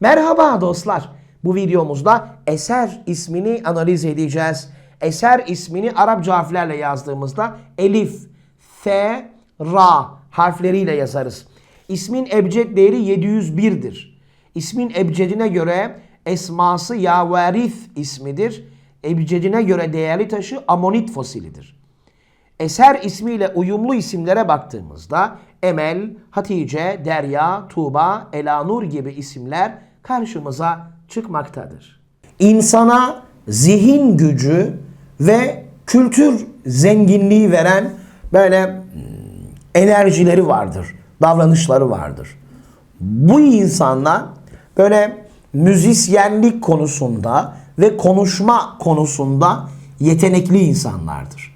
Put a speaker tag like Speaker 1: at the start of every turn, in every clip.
Speaker 1: Merhaba dostlar. Bu videomuzda eser ismini analiz edeceğiz. Eser ismini Arapça harflerle yazdığımızda elif, f, ra harfleriyle yazarız. İsmin ebced değeri 701'dir. İsmin ebcedine göre esması yavarith ismidir. Ebcedine göre değerli taşı amonit fosilidir. Eser ismiyle uyumlu isimlere baktığımızda Emel, Hatice, Derya, Tuğba, Elanur gibi isimler karşımıza çıkmaktadır. İnsana zihin gücü ve kültür zenginliği veren böyle hmm, enerjileri vardır, davranışları vardır. Bu insanlar böyle müzisyenlik konusunda ve konuşma konusunda yetenekli insanlardır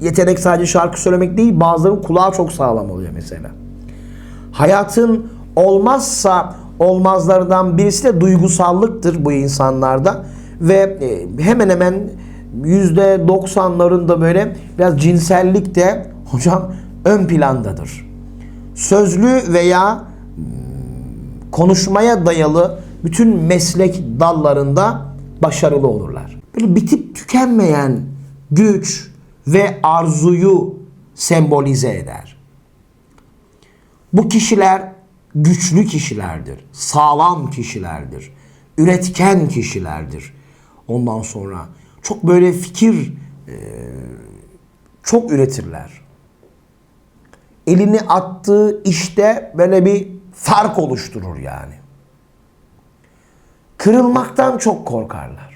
Speaker 1: yetenek sadece şarkı söylemek değil, bazılarının kulağı çok sağlam oluyor mesela. Hayatın olmazsa olmazlardan birisi de duygusallıktır bu insanlarda ve e, hemen hemen yüzde doksanlarında böyle biraz cinsellik de hocam ön plandadır. Sözlü veya hmm, konuşmaya dayalı bütün meslek dallarında başarılı olurlar. Böyle bitip tükenmeyen güç ve arzuyu sembolize eder. Bu kişiler güçlü kişilerdir, sağlam kişilerdir, üretken kişilerdir. Ondan sonra çok böyle fikir e, çok üretirler. Elini attığı işte böyle bir fark oluşturur yani. Kırılmaktan çok korkarlar.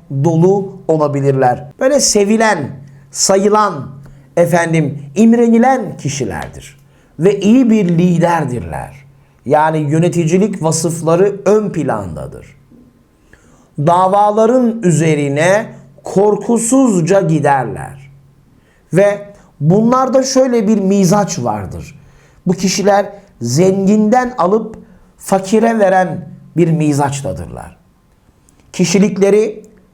Speaker 1: dolu olabilirler. Böyle sevilen, sayılan, efendim imrenilen kişilerdir. Ve iyi bir liderdirler. Yani yöneticilik vasıfları ön plandadır. Davaların üzerine korkusuzca giderler. Ve bunlarda şöyle bir mizaç vardır. Bu kişiler zenginden alıp fakire veren bir mizaçtadırlar. Kişilikleri,